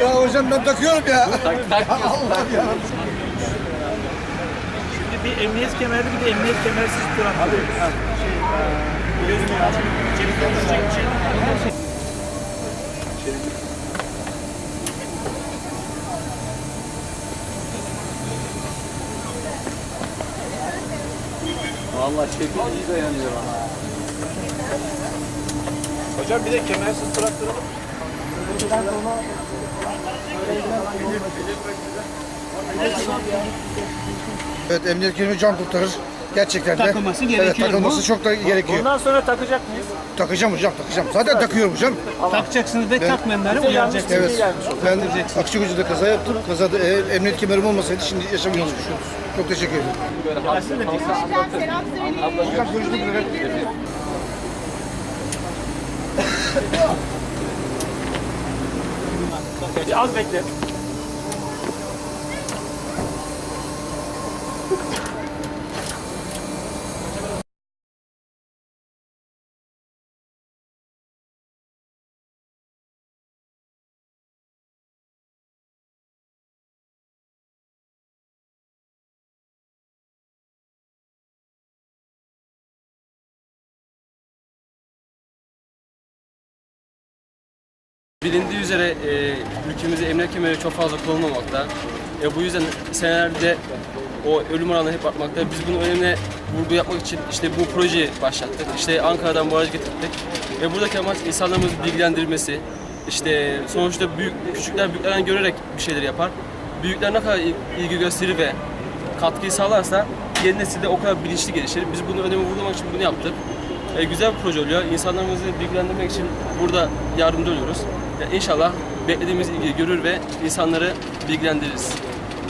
Ya hocam ben takıyorum ya. Şimdi bir emniyet kemerli bir de emniyet kemersiz trafik. Abi, şey, gözünü açıp çelik konuşacak bir şey. Vallahi çekim iyi dayanıyor ama. Hocam bir de kemersiz traktör. Evet emniyet kelime can kurtarır. Gerçekten de. Takılması Evet gerekiyor takılması mu? çok da gerekiyor. Bundan sonra takacak mıyız? Takacağım hocam takacağım. Zaten takıyorum hocam. Takacaksınız ve takmayanları bilgi Evet. Ben Akçakoca'da kaza yaptım. Kazada eğer emniyet kemerim olmasaydı şimdi yaşamıyordum. Çok teşekkür ederim. Böyle hafif hafif Selam söyleyeyim. Hocam görüşmek üzere. Az bekle. Bilindiği üzere e, ülkemizde emniyet kemeri çok fazla kullanılmamakta. E, bu yüzden senelerde o ölüm oranı hep artmakta. Biz bunun önemine vurgu yapmak için işte bu projeyi başlattık. İşte Ankara'dan bu aracı getirdik. Ve buradaki amaç insanlarımızı bilgilendirmesi. İşte sonuçta büyük, küçükler büyüklerden görerek bir şeyler yapar. Büyükler ne kadar il- ilgi gösterir ve katkıyı sağlarsa yeni nesil de o kadar bilinçli gelişir. Biz bunu önemi vurgulamak için bunu yaptık. E, güzel bir proje oluyor. İnsanlarımızı bilgilendirmek için burada yardımcı oluyoruz. Ya inşallah beklediğimiz ilgiyi görür ve insanları bilgilendiririz.